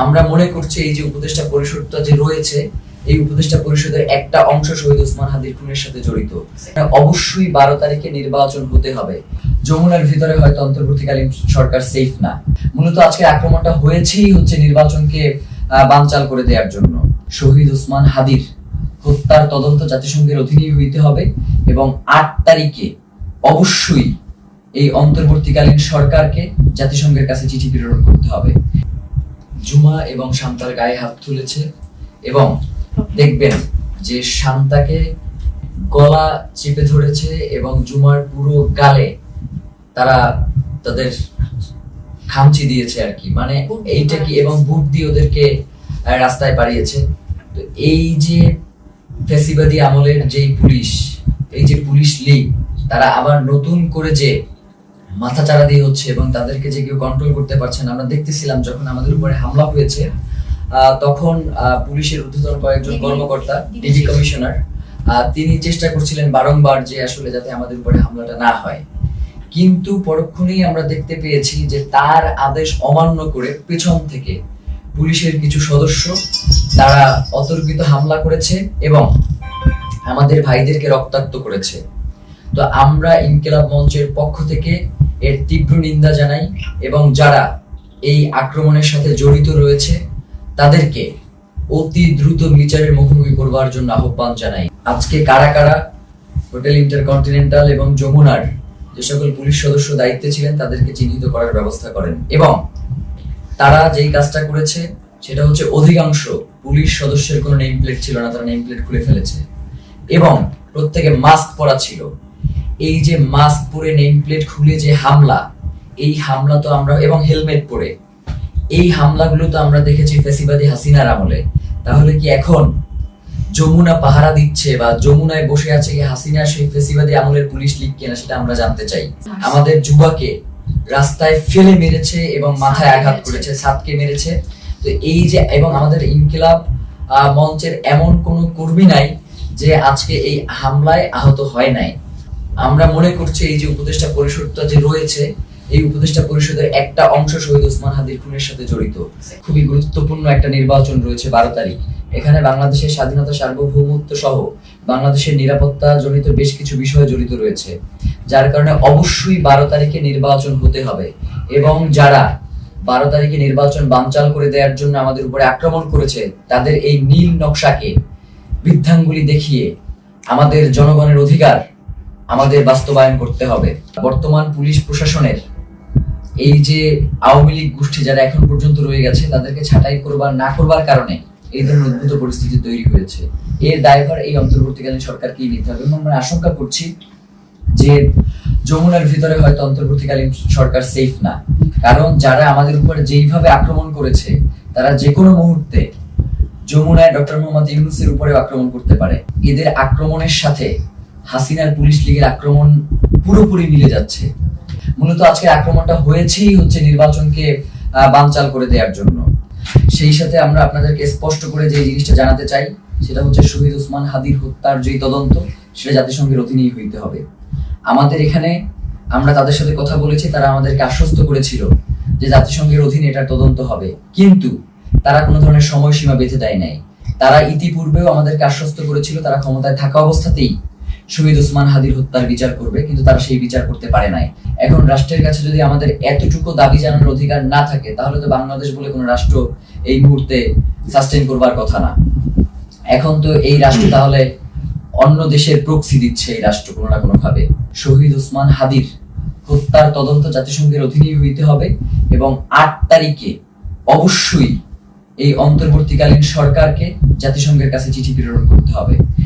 আমরা মনে করছি এই যে উপদেষ্টা পরিষদটা যে রয়েছে, এই উপদেষ্টা পরিষদের একটা অংশ শহীদ ওসমান হাদির খুনের সাথে জড়িত। অবশ্যই বারো তারিখে নির্বাচন হতে হবে। যমুনার ভিতরে হয়তো অন্তর্বর্তীকালীন সরকার সেফ না। মূলত আজকে আক্রমণটা হয়েছেই হচ্ছে নির্বাচনকে বানচাল করে দেওয়ার জন্য। শহীদ ওসমান হাদির হত্যার তদন্ত জাতিসংঘের অধীনেই হইতে হবে এবং আট তারিখে অবশ্যই এই অন্তর্বর্তীকালীন সরকারকে জাতিসংঘের কাছে চিঠি প্রেরণ করতে হবে। জুমা এবং শান্তার গায়ে হাত তুলেছে এবং দেখবেন যে শান্তাকে গলা চেপে ধরেছে এবং জুমার পুরো গালে তারা তাদের খামচি দিয়েছে আর কি। মানে এইটা কি এবং বুট দিয়ে ওদেরকে রাস্তায় পাঠিয়েছে তো এই যে ফেসিবাদী আমলের যেই পুলিশ এই যে পুলিশ লীগ তারা আবার নতুন করে যে মাথা চারা দিয়ে হচ্ছে এবং তাদেরকে যে কেউ কন্ট্রোল করতে পারছেন আমরা দেখতেছিলাম যখন আমাদের উপরে হামলা হয়েছে তখন পুলিশের ঊর্ধ্বতন কয়েকজন কর্মকর্তা ডিবি কমিশনার তিনি চেষ্টা করছিলেন বারংবার যে আসলে যাতে আমাদের উপরে হামলাটা না হয়। কিন্তু পরক্ষণেই আমরা দেখতে পেয়েছি যে তার আদেশ অমান্য করে পেছন থেকে পুলিশের কিছু সদস্য তারা অতর্কিত হামলা করেছে এবং আমাদের ভাইদেরকে রক্তাক্ত করেছে। তো আমরা ইনকিলাব মঞ্চের পক্ষ থেকে এর তীব্র নিন্দা জানাই এবং যারা এই আক্রমণের সাথে জড়িত রয়েছে, তাদেরকে অতি দ্রুত বিচারের মুখোমুখি করবার জন্য আহ্বান জানাই। আজকে কারা কারা হোটেল ইন্টারকন্টিনেন্টাল এবং যমুনার যে সকল পুলিশ সদস্য দায়িত্বে ছিলেন, তাদেরকে চিহ্নিত করার ব্যবস্থা করেন এবং তারা যেই কাজটা করেছে, সেটা হচ্ছে অধিকাংশ পুলিশ সদস্যের কোনো নেম প্লেট ছিল না, তারা নেম প্লেট খুলে ফেলেছে। এবং প্রত্যেকে মাস্ক পরা ছিল। এই যে মাস্ক পরে নেম প্লেট খুলে যে হামলা এই হামলা তো আমরা এবং হেলমেট পরে এই হামলাগুলো তো আমরা দেখেছি ফেসিবাদী হাসিনার আমলে। তাহলে কি এখন যমুনা পাহারা দিচ্ছে বা যমুনায় বসে আছে কি হাসিনা সেই ফেসিবাদী আমলের পুলিশ লিগ কিনা সেটা আমরা জানতে চাই। আমাদের যুবাকে রাস্তায় ফেলে মেরেছে এবং মাথায় আঘাত করেছে সাতকে মেরেছে। তো এই যে এবং আমাদের ইনকিলাব মঞ্চের এমন কোনো কর্মী নাই যে আজকে এই হামলায় আহত হয় নাই। আমরা মনে করছি এই যে উপদেষ্টা পরিষদটা যে রয়েছে, এই উপদেষ্টা পরিষদের একটা অংশ শহীদ ওসমান হাদির খুনের সাথে জড়িত। খুবই গুরুত্বপূর্ণ একটা নির্বাচন রয়েছে বারো তারিখ। এখানে বাংলাদেশের স্বাধীনতা সার্বভৌমত্ব সহ বাংলাদেশের নিরাপত্তা জনিত বেশ কিছু বিষয় জড়িত রয়েছে, যার কারণে অবশ্যই বারো তারিখে নির্বাচন হতে হবে। এবং যারা বারো তারিখে নির্বাচন বানচাল করে দেওয়ার জন্য আমাদের উপরে আক্রমণ করেছে, তাদের এই নীল নকশাকে বৃদ্ধাঙ্গুলি দেখিয়ে আমাদের জনগণের অধিকার আমাদের বাস্তবায়ন করতে হবে। বর্তমান পুলিশ প্রশাসনের এই যে আওয়ামী লীগ গোষ্ঠী যারা এখন পর্যন্ত রয়ে গেছে, তাদেরকে ছাঁটাই করবার, না করবার কারণে এই ধরনের উদ্ভূত পরিস্থিতি তৈরি হয়েছে। এর দায়ভার এই অন্তর্বর্তীকালীন সরকারকেই নিতে হবে এবং আমরা আশঙ্কা করছি যে যমুনার ভিতরে হয়তো অন্তর্বর্তীকালীন সরকার সেফ না। কারণ যারা আমাদের উপরে যেইভাবে আক্রমণ করেছে, তারা যে কোনো মুহূর্তে যমুনায় ডক্টর মোহাম্মদ ইউনুসের উপরেও আক্রমণ করতে পারে। এদের আক্রমণের সাথে হাসিনার পুলিশ লীগের আক্রমণ পুরোপুরি মিলে যাচ্ছে। মূলত আজকে আক্রমণটা হয়েছেই হচ্ছে নির্বাচনকে বানচাল করে দেওয়ার জন্য। সেই সাথে আমরা আপনাদেরকে স্পষ্ট করে যে জিনিসটা জানাতে চাই, সেটা হচ্ছে শহীদ উসমান হাদির হত্যার যে তদন্ত, সেটা জাতিসংঘের অধীনেই হইতে হবে। আমাদের এখানে আমরা তাদের সাথে কথা বলেছি, তারা আমাদেরকে আশ্বস্ত করেছিল যে জাতিসংঘের অধীনে এটার তদন্ত হবে। কিন্তু তারা কোনো ধরনের সময়সীমা বেঁধে দেয় নাই। তারা ইতিপূর্বেও আমাদেরকে আশ্বস্ত করেছিল, তারা ক্ষমতায় থাকা অবস্থাতেই শহীদ ওসমান হাদির হত্যার বিচার করবে, কিন্তু তারা সেই বিচার করতে পারে নাই। এখন রাষ্ট্রের কাছে যদি আমাদের এতটুকু দাবি জানানোর অধিকার না থাকে, তাহলে তো বাংলাদেশ বলে কোনো রাষ্ট্র এই মুহূর্তে সাস্টেন করবার কথা না। এখন তো এই রাষ্ট্র তাহলে অন্য দেশের প্রক্সি দিচ্ছে এই রাষ্ট্র কোনো না কোনো ভাবে শহীদ ওসমান হাদির হত্যার তদন্ত জাতিসংঘের অধীনেই হইতে হবে এবং আট তারিখে অবশ্যই এই অন্তর্বর্তীকালীন সরকারকে জাতিসংঘের কাছে চিঠি প্রেরণ করতে হবে।